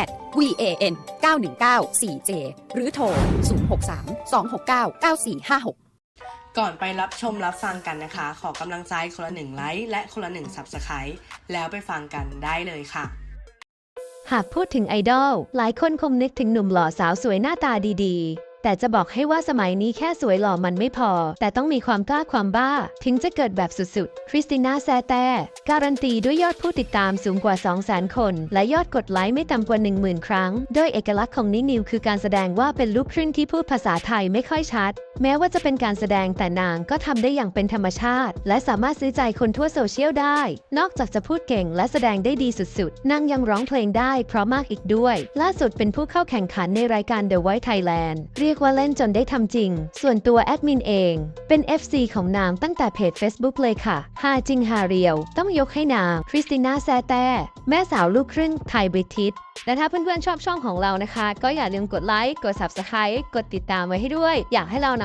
van 919 4j หรือโทร 063 269 9456ก่อนไปรับชมรับฟังกันนะคะ ขอกำลังใจคนละหนึ่งไลค์และคนละหนึ่ง Subscribe แล้วไปฟังกันได้เลยค่ะ หากพูดถึงไอดอลหลายคนคงนึกถึงหนุ่มหล่อสาวสวยหน้าตาดีๆ แต่จะบอกให้ว่าสมัยนี้แค่สวยหล่อมันไม่พอ แต่ต้องมีความกล้าความบ้า ถึงจะเกิดแบบสุดๆ คริสติน่าแซแต่การันตีด้วยยอดผู้ติดตามสูงกว่า 200,000 คน และยอดกดไลค์ไม่ต่ำกว่า 10,000 ครั้ง โดยเอกลักษณ์ของนินิวคือการแสดงว่าเป็นลูกครึ่งที่พูดภาษาไทยไม่ค่อยชัด แม้ว่าจะเป็นการแสดงแต่นางก็ทำได้อย่างเป็นธรรมชาติ และสามารถซื้อใจคนทั่วโซเชียลได้ นอกจากจะพูดเก่งและแสดงได้ดีสุดๆ นางยังร้องเพลงได้เพราะมากอีกด้วย ล่าสุดเป็นผู้เข้าแข่งขันในรายการ The Voice Thailand เรียกว่าเล่นจนได้ทำจริง ส่วนตัวแอดมินเอง เป็น FC ของนางตั้งแต่เพจ Facebook เลยค่ะฮาจิงฮาเรียว ต้องยกให้นางคริสติน่าแซแต่แม่สาวลูกครึ่งไทยบริทิชและถ้าเพื่อนๆชอบช่องของเรานะคะ ก็อย่าลืมกดไลค์กด Subscribe กดติดตามไว้ให้ด้วย อยากให้เราน